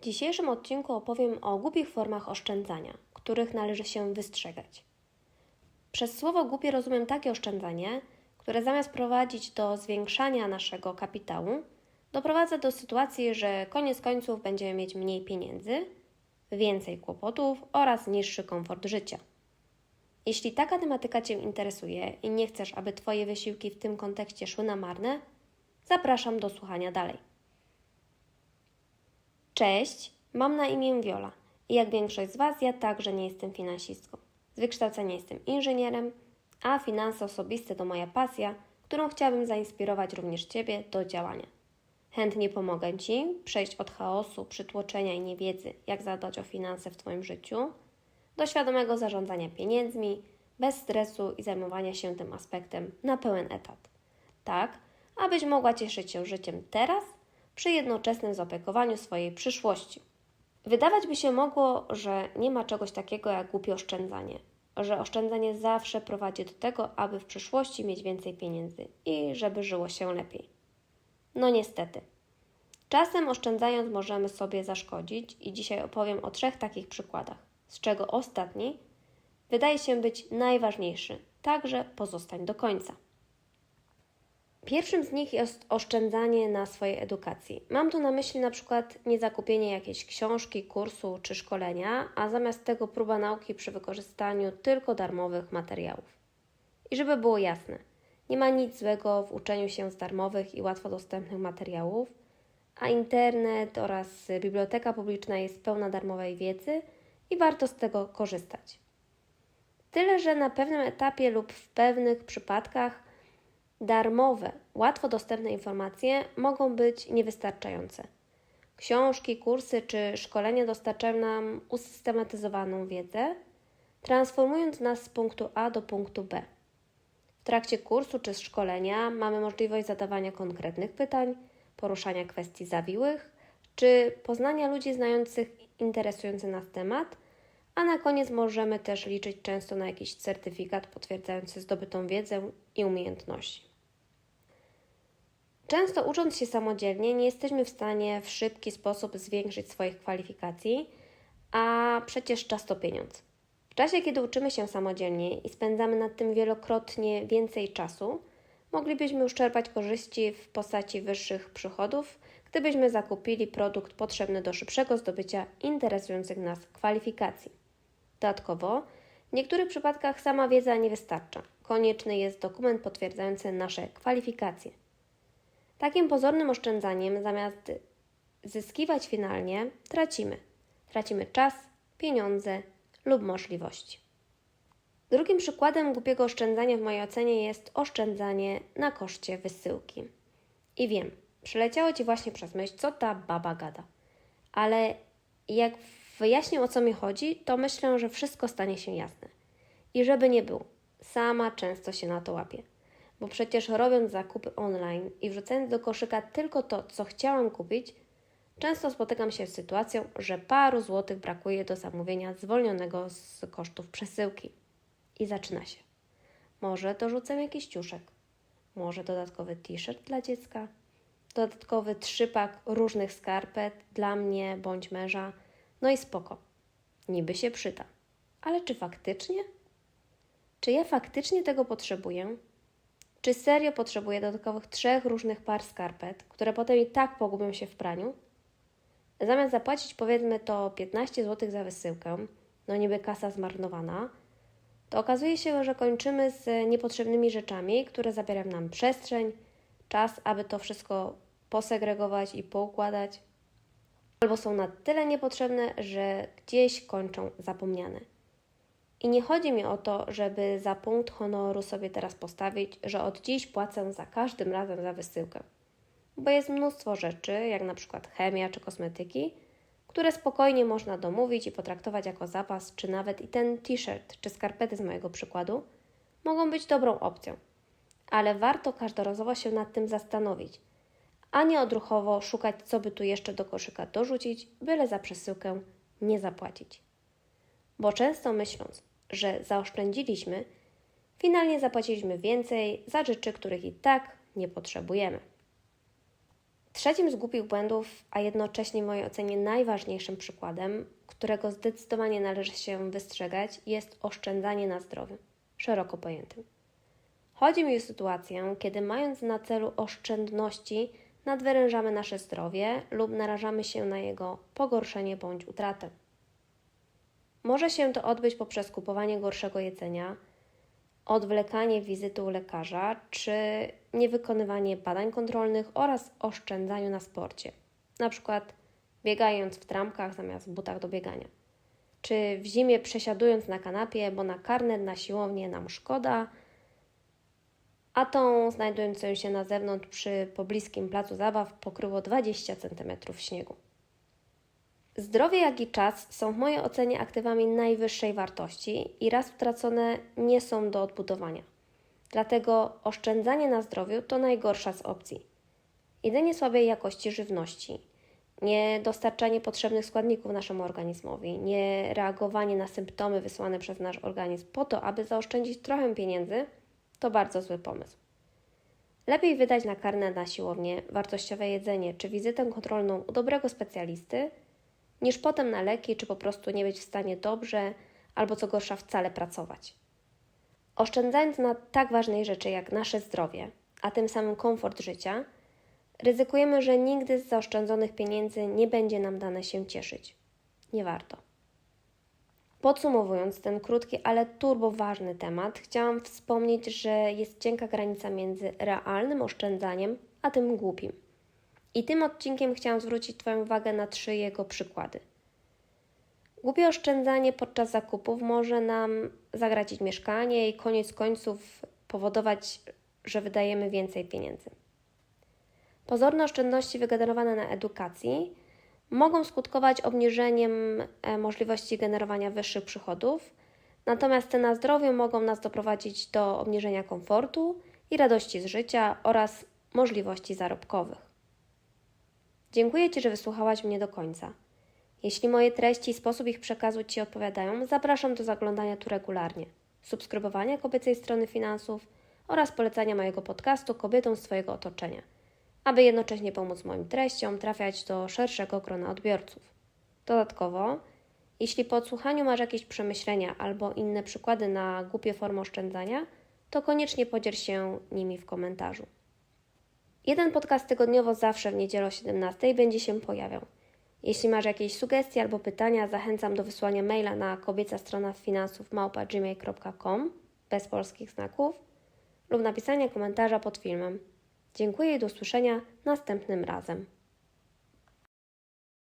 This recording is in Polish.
W dzisiejszym odcinku opowiem o głupich formach oszczędzania, których należy się wystrzegać. Przez słowo głupie rozumiem takie oszczędzanie, które zamiast prowadzić do zwiększania naszego kapitału, doprowadza do sytuacji, że koniec końców będziemy mieć mniej pieniędzy, więcej kłopotów oraz niższy komfort życia. Jeśli taka tematyka Cię interesuje i nie chcesz, aby Twoje wysiłki w tym kontekście szły na marne, zapraszam do słuchania dalej. Cześć, mam na imię Wiola i jak większość z Was, ja także nie jestem finansistką. Z wykształcenia jestem inżynierem, a finanse osobiste to moja pasja, którą chciałabym zainspirować również Ciebie do działania. Chętnie pomogę Ci przejść od chaosu, przytłoczenia i niewiedzy, jak zadbać o finanse w Twoim życiu, do świadomego zarządzania pieniędzmi, bez stresu i zajmowania się tym aspektem na pełen etat. Tak, abyś mogła cieszyć się życiem teraz przy jednoczesnym zaopiekowaniu swojej przyszłości. Wydawać by się mogło, że nie ma czegoś takiego jak głupie oszczędzanie, że oszczędzanie zawsze prowadzi do tego, aby w przyszłości mieć więcej pieniędzy i żeby żyło się lepiej. No niestety. Czasem oszczędzając możemy sobie zaszkodzić i dzisiaj opowiem o trzech takich przykładach, z czego ostatni wydaje się być najważniejszy, także pozostań do końca. Pierwszym z nich jest oszczędzanie na swojej edukacji. Mam tu na myśli na przykład nie zakupienie jakiejś książki, kursu czy szkolenia, a zamiast tego próba nauki przy wykorzystaniu tylko darmowych materiałów. I żeby było jasne, nie ma nic złego w uczeniu się z darmowych i łatwo dostępnych materiałów, a internet oraz biblioteka publiczna jest pełna darmowej wiedzy i warto z tego korzystać. Tyle, że na pewnym etapie lub w pewnych przypadkach darmowe, łatwo dostępne informacje mogą być niewystarczające. Książki, kursy czy szkolenia dostarczają nam usystematyzowaną wiedzę, transformując nas z punktu A do punktu B. W trakcie kursu czy szkolenia mamy możliwość zadawania konkretnych pytań, poruszania kwestii zawiłych czy poznania ludzi znających interesujący nas temat, a na koniec możemy też liczyć często na jakiś certyfikat potwierdzający zdobytą wiedzę i umiejętności. Często ucząc się samodzielnie, nie jesteśmy w stanie w szybki sposób zwiększyć swoich kwalifikacji, a przecież czas to pieniądz. W czasie, kiedy uczymy się samodzielnie i spędzamy nad tym wielokrotnie więcej czasu, moglibyśmy już czerpać korzyści w postaci wyższych przychodów, gdybyśmy zakupili produkt potrzebny do szybszego zdobycia interesujących nas kwalifikacji. Dodatkowo, w niektórych przypadkach sama wiedza nie wystarcza. Konieczny jest dokument potwierdzający nasze kwalifikacje. Takim pozornym oszczędzaniem, zamiast zyskiwać finalnie, tracimy. Tracimy czas, pieniądze lub możliwości. Drugim przykładem głupiego oszczędzania w mojej ocenie jest oszczędzanie na koszcie wysyłki. I wiem, przyleciało Ci właśnie przez myśl, co ta baba gada. Ale jak wyjaśnię o co mi chodzi, to myślę, że wszystko stanie się jasne. I żeby nie było, sama często się na to łapię bo przecież robiąc zakupy online i wrzucając do koszyka tylko to, co chciałam kupić, często spotykam się z sytuacją, że paru złotych brakuje do zamówienia zwolnionego z kosztów przesyłki. I zaczyna się. Może dorzucę jakiś ciuszek, może dodatkowy t-shirt dla dziecka, dodatkowy trzypak różnych skarpet dla mnie bądź męża, no i spoko. Niby się przyda. Ale czy faktycznie? Czy ja faktycznie tego potrzebuję? Czy serio potrzebuję dodatkowych trzech różnych par skarpet, które potem i tak pogubią się w praniu? Zamiast zapłacić powiedzmy to 15 zł za wysyłkę, no niby kasa zmarnowana, to okazuje się, że kończymy z niepotrzebnymi rzeczami, które zabierają nam przestrzeń, czas, aby to wszystko posegregować i poukładać, albo są na tyle niepotrzebne, że gdzieś kończą zapomniane. I nie chodzi mi o to, żeby za punkt honoru sobie teraz postawić, że od dziś płacę za każdym razem za wysyłkę. Bo jest mnóstwo rzeczy, jak na przykład chemia czy kosmetyki, które spokojnie można domówić i potraktować jako zapas, czy nawet i ten t-shirt czy skarpety z mojego przykładu mogą być dobrą opcją. Ale warto każdorazowo się nad tym zastanowić, a nie odruchowo szukać, co by tu jeszcze do koszyka dorzucić, byle za przesyłkę nie zapłacić. Bo często myśląc, że zaoszczędziliśmy, finalnie zapłaciliśmy więcej za rzeczy, których i tak nie potrzebujemy. Trzecim z głupich błędów, a jednocześnie w mojej ocenie najważniejszym przykładem, którego zdecydowanie należy się wystrzegać, jest oszczędzanie na zdrowiu, szeroko pojętym. Chodzi mi o sytuację, kiedy mając na celu oszczędności, nadwyrężamy nasze zdrowie lub narażamy się na jego pogorszenie bądź utratę. Może się to odbyć poprzez kupowanie gorszego jedzenia, odwlekanie wizyty u lekarza czy niewykonywanie badań kontrolnych oraz oszczędzaniu na sporcie, na przykład biegając w trampkach zamiast butach do biegania, czy w zimie przesiadując na kanapie, bo na karnet na siłownię nam szkoda, a tą znajdującą się na zewnątrz przy pobliskim placu zabaw pokryło 20 cm śniegu. Zdrowie, jak i czas są w mojej ocenie aktywami najwyższej wartości i raz utracone nie są do odbudowania. Dlatego oszczędzanie na zdrowiu to najgorsza z opcji. Jedzenie słabej jakości żywności, nie dostarczanie potrzebnych składników naszemu organizmowi, nie reagowanie na symptomy wysłane przez nasz organizm po to, aby zaoszczędzić trochę pieniędzy, to bardzo zły pomysł. Lepiej wydać na karnę na siłownię, wartościowe jedzenie czy wizytę kontrolną u dobrego specjalisty, niż potem na leki, czy po prostu nie być w stanie dobrze, albo co gorsza, wcale pracować. Oszczędzając na tak ważnej rzeczy jak nasze zdrowie, a tym samym komfort życia, ryzykujemy, że nigdy z zaoszczędzonych pieniędzy nie będzie nam dane się cieszyć. Nie warto. Podsumowując ten krótki, ale turbo ważny temat, chciałam wspomnieć, że jest cienka granica między realnym oszczędzaniem a tym głupim. I tym odcinkiem chciałam zwrócić Twoją uwagę na trzy jego przykłady. Głupie oszczędzanie podczas zakupów może nam zagracić mieszkanie i koniec końców powodować, że wydajemy więcej pieniędzy. Pozorne oszczędności wygenerowane na edukacji mogą skutkować obniżeniem e, możliwości generowania wyższych przychodów, natomiast te na zdrowiu mogą nas doprowadzić do obniżenia komfortu i radości z życia oraz możliwości zarobkowych. Dziękuję Ci, że wysłuchałaś mnie do końca. Jeśli moje treści i sposób ich przekazu Ci odpowiadają, zapraszam do zaglądania tu regularnie, subskrybowania kobiecej strony finansów oraz polecania mojego podcastu kobietom z swojego otoczenia, aby jednocześnie pomóc moim treściom trafiać do szerszego grona odbiorców. Dodatkowo, jeśli po odsłuchaniu masz jakieś przemyślenia albo inne przykłady na głupie formy oszczędzania, to koniecznie podziel się nimi w komentarzu. Jeden podcast tygodniowo zawsze w niedzielę o 17 będzie się pojawiał. Jeśli masz jakieś sugestie albo pytania, zachęcam do wysłania maila na kobieca strona finansów małpa.gmail.com bez polskich znaków lub napisania komentarza pod filmem. Dziękuję i do usłyszenia następnym razem.